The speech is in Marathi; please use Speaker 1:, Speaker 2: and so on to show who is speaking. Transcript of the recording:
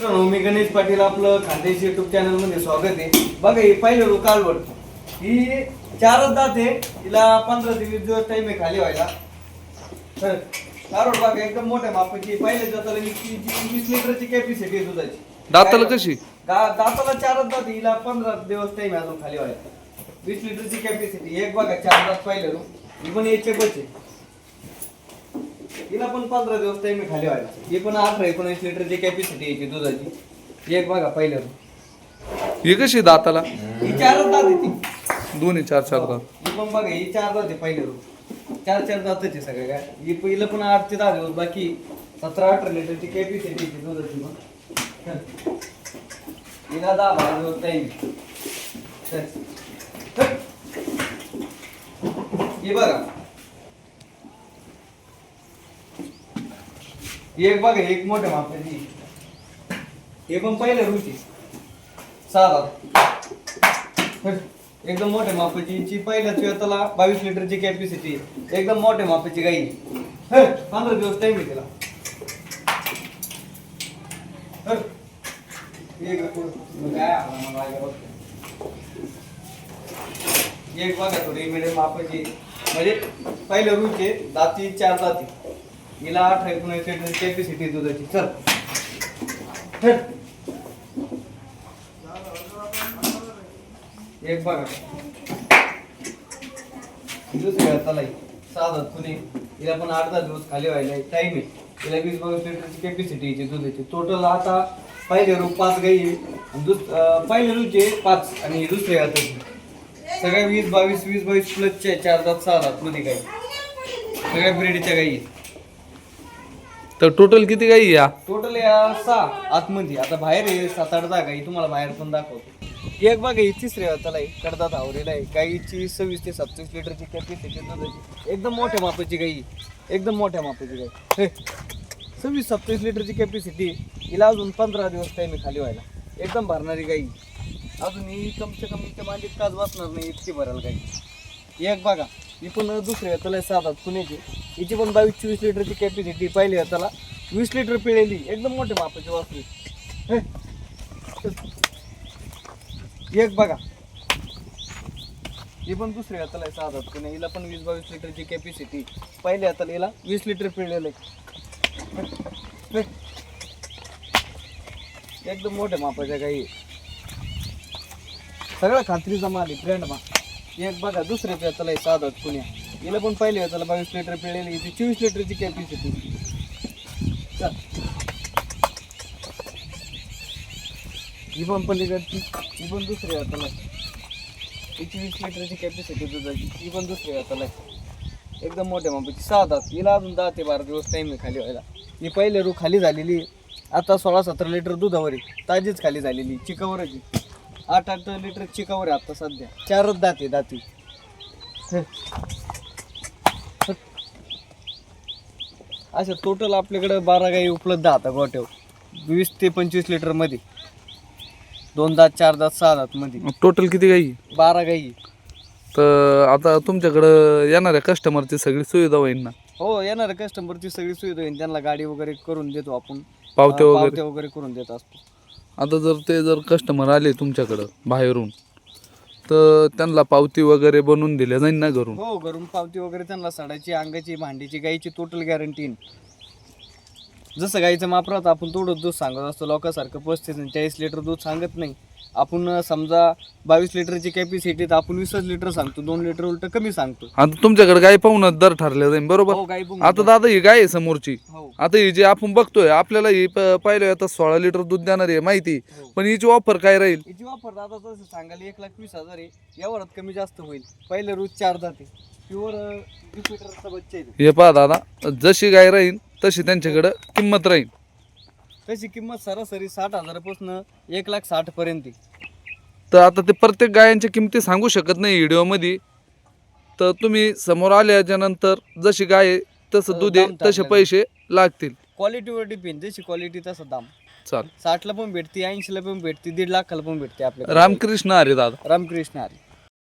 Speaker 1: मित्रांनो मी गणेश पाटील आपलं खानदेश युट्यूब चॅनलमध्ये स्वागत आहे. बघा ही पहिले रो कालवड. ही चारच दात आहे हिला पंधरा ते वीस दिवस टाइम आहे खाली व्हायला. तर कालवड बघा एकदम मोठ्या मापाची. पहिले जाताला वीस लिटरची कॅपॅसिटी आहे दुधाची.
Speaker 2: दाताला कशी?
Speaker 1: दा- दाताला चारच दात आहे, हिला पंधरा दिवस टाइम आहे अजून खाली व्हायला. वीस लिटरची कॅपॅसिटी एक बघा चार दात पहिले रो ही पण याचे बचे हिला पण पंधरा दिवस टाइम खाली व्हायला ही पण अठरा एकोणीस लिटरची कॅपॅसिटी याची दुधाची एक बघा पहिलं.
Speaker 2: ही कशी दाताला?
Speaker 1: ही चारच दात आहे ती.
Speaker 2: दोन्ही चार चार दात.
Speaker 1: ही पण बघा ही चार दात आहे पहिले चार चार दातच आहे सगळ्या काय. ही पहिलं पण आठ ते दहा दिवस बाकी सतरा अठरा लिटरची कॅपॅसिटी याची दुधाची मग हिला दहा बारा दिवस टाइम हे बघा. एक बघा एक मोठ्या मापाची हे पण पहिले रुची. सहा एकदम मोठ्या मापाची पहिल्या पहिल्याच वेळाला बावीस लिटरची कॅपॅसिटी एकदम मोठ्या मापाची गाई. पंधरा दिवस टाइम आहे तिला. एक बघा थोडी मिडियम मापाची. म्हणजे पहिले रुचे दाती चार दाती. हिला अठरा एकोणीस कॅपॅसिटी दुधाची. चल. एक बघा. दुसऱ्या हाताला साधा कुणी हिला पण आठ दहा दिवस खाली व्हायला टाइम आहे. हिला वीस बावीस लिटरची कॅपॅसिटी याची दुधाची. टोटल आता पहिले रूप पाच गाई आहे. आणि दुस पहिले रूचे पाच आणि दुसरे हाताची सगळ्या वीस बावीस वीस बावीस प्लसच्या चार दात सहा दात मध्ये गाई सगळ्या ब्रेडच्या गाई आहेत.
Speaker 2: तर टोटल किती गाई या?
Speaker 1: टोटल या सहा. आतमध्ये. आता बाहेर आहे सात आठ दहा गाई तुम्हाला बाहेर पण दाखवतो. एक बाग आहे तिसऱ्या त्याला आहे कडदात आवरेला आहे. गाईची सव्वीस ते सत्तावीस लिटरची कॅपॅसिटी दुधाची एकदम मोठ्या मापाची गाई एकदम मोठ्या मापाची गाई हे. सव्वीस सत्तावीस लिटरची कॅपॅसिटी हिला अजून पंधरा दिवस टाइम आहे खाली व्हायला. एकदम भरणारी गाई अजून ही कमसे कम इथे मांडीत काच बसणार नाही इतकी भराल गाई. एक बघा ही पण दुसऱ्या त्याला साधात पुण्याची. हिची पण बावीस चोवीस लिटरची कॅपॅसिटी पहिली त्याला. वीस लिटर पिळेली एकदम मोठे मापाची वासरी एक बघा. हे पण दुसरी हाताला आहे साधात पण हिला पण वीस बावीस लिटरची कॅपॅसिटी पहिले हाताला. हिला वीस लिटर पिळलेलं आहे. एकदम मोठ्या मापाच्या काही. सगळं खात्रीचा माल आहे ब्रँड एक बघा दुसरे हाताला आहे साधात पुण्या हिला पण पाहिले त्याला बावीस लिटर पिळेल इथे चोवीस लिटरची कॅपॅसिटी ही पण पलीकडची ही पण दुसरी हाताला आहे. हिची वीस लिटरची कॅपॅसिटी दुधाची ही पण दुसरी हाताला आहे. एकदम मोठ्या मापाची सहा दात. हिला अजून दहा ते बारा दिवस टाईम आहे खाली व्हायला. ही पहिले रू खाली झालेली आता सोळा सतरा लिटर दुधावर आहे. ताजीच खाली झालेली चिकावरच आहे आठ आठ लिटर चिकावर आहे आता सध्या. चारच दाते दाती अशा टोटल आपल्याकडे बारा गाई उपलब्ध आता गोट्यावर वीस ते पंचवीस लिटरमध्ये. दोन दात चार दात सहा दात मध्ये.
Speaker 2: टोटल किती गाई?
Speaker 1: बारा गाई.
Speaker 2: तर आता तुमच्याकडं येणाऱ्या कस्टमरची सगळी सुविधा होईल ना?
Speaker 1: हो येणार कस्टमरची सगळी सुविधा होईल त्यांना गाडी वगैरे करून देतो आपण.
Speaker 2: पावते
Speaker 1: अं,
Speaker 2: वगैरे.
Speaker 1: पावत्या वगैरे करून देत असतो.
Speaker 2: आता जर ते जर कस्टमर आले तुमच्याकडं बाहेरून तर त्यांना पावती वगैरे बनवून दिल्या जाईल ना घरून.
Speaker 1: हो घरून पावती वगैरे त्यांना सडाची अंगाची भांडीची गाईची टोटल गॅरंटी जसं गाईचं माप राहतं आपण थोडं दूध सांगत असतो. लोकांसारखं पस्तीस आणि चाळीस लिटर दूध सांगत नाही. आपण समजा बावीस लिटरची कॅपॅसिटी तर आपण वीसच लिटर सांगतो. दोन लिटर उलट कमी सांगतो.
Speaker 2: आता तुमच्याकडे गाय पाहूनच दर ठरले जाईल बरोबर?
Speaker 1: हो गाई
Speaker 2: आता दादा ही गाय आहे समोरची.
Speaker 1: हो.
Speaker 2: आता ही जी आपण बघतोय आपल्याला ही प- पाहिलं आता सोळा लिटर दूध देणार आहे माहिती.
Speaker 1: हो.
Speaker 2: पण हिची ऑफर काय राहील?
Speaker 1: याची वापर दादा तसं सांगायला एक लाख वीस हजार आहे. यावरात कमी जास्त होईल. पहिले रोज चार जाते प्युअर वीस लिटरचा बच्चा आहे तो.
Speaker 2: हे पहा दादा जशी गाय राहील तशी त्यांच्याकडं किंमत राहील.
Speaker 1: त्याची किंमत सरासरी साठ हजारापासून एक लाख साठ पर्यंत.
Speaker 2: तर आता ते प्रत्येक गायांच्या किमती सांगू शकत नाही व्हिडिओमध्ये. तर तुम्ही समोर आल्याच्यानंतर जशी गाय आहे तसं दूध आहे
Speaker 1: दाम
Speaker 2: तसे
Speaker 1: टाकलेलं.
Speaker 2: पैसे लागतील.
Speaker 1: क्वालिटीवर डिपेंड जशी क्वालिटी तसं दाम.
Speaker 2: चाल
Speaker 1: साठला पण भेटते ऐंशीला पण भेटते दीड लाखाला पण भेटते आपल्याकडे.
Speaker 2: रामकृष्ण अरे दादा.
Speaker 1: रामकृष्ण हरी